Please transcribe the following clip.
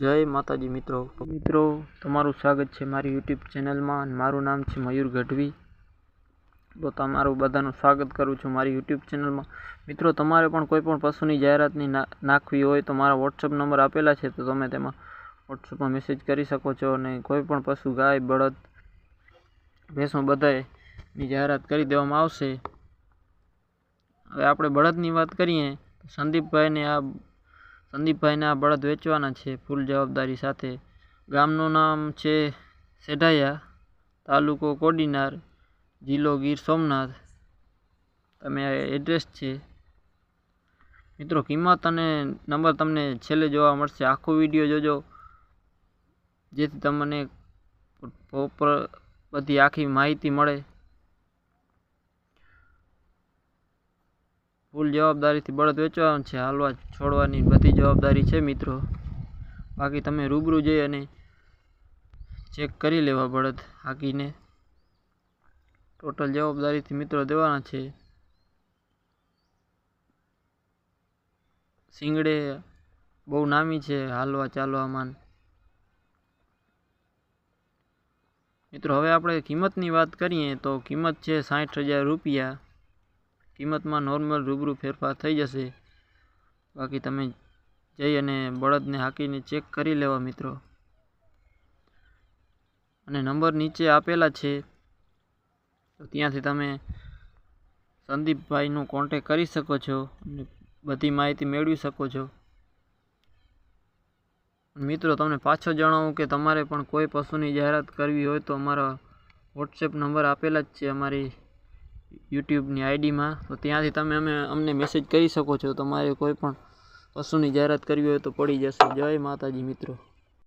જય માતાજી મિત્રો. મિત્રો, તમારું સ્વાગત છે મારી યુટ્યુબ ચેનલમાં મારું નામ છે મયુર ગઢવી. તો તમારું બધાનું સ્વાગત કરું છું મારી યુટ્યુબ ચેનલમાં. મિત્રો, તમારે પણ કોઈ પણ પશુની જાહેરાતની નાખવી હોય તો મારા વોટ્સઅપ નંબર આપેલા છે તો તમે તેમાં વોટ્સઅપમાં મેસેજ કરી શકો છો અને કોઈ પણ પશુ ગાય, બળદ, ભેંસો બધાયની જાહેરાત કરી દેવામાં આવશે. હવે આપણે બળદની વાત કરીએ સંદીપભાઈને આ સંદીપભાઈને બળદ વેચવાના છે ફૂલ જવાબદારી સાથે. ગામનું નામ છે સેઢાયા, તાલુકો કોડીનાર, જિલ્લો ગીર સોમનાથ. તમે એડ્રેસ છે. મિત્રો, કિંમત અને નંબર તમને છેલ્લે જોવા મળશે. આખો વીડિયો જોજો, જેથી તમને પ્રોપર બધી આખી માહિતી મળે. ફૂલ જવાબદારીથી બળદ વેચવાનું છે, હાલવા છોડવાની બધી જવાબદારી છે મિત્રો. બાકી તમે રૂબરૂ જઈ અને ચેક કરી લેવા બળદ હાકીને. ટોટલ જવાબદારીથી મિત્રો દેવાના છે. શિંગડે બહુ નામી છે હાલવા ચાલવામાં. મિત્રો હવે આપણે કિંમતની વાત કરીએ તો કિંમત છે સાઠ હજાર રૂપિયા. કિંમતમાં નોર્મલ રૂબરૂ ફેરફાર થઈ જશે. બાકી તમે જઈ અને બળદને હાંકીને ચેક કરી લેવા મિત્રો. અને નંબર નીચે આપેલા છે. તો ત્યાંથી તમે સંદીપભાઈનો કોન્ટેક કરી શકો છો અને બધી માહિતી મેળવી શકો છો. મિત્રો, તમને પાછો જણાવું કે તમારે પણ કોઈ પશુની જાહેરાત કરવી હોય તો અમારા વોટ્સએપ નંબર આપેલા જ છે અમારી યુટ્યુબની આઈડીમાં, તો ત્યાંથી તમે અમે, અમને મેસેજ કરી શકો છો. તમારે કોઈ પણ પશુની જાહેરાત કરવી હોય તો પડી જશે. જય માતાજી મિત્રો.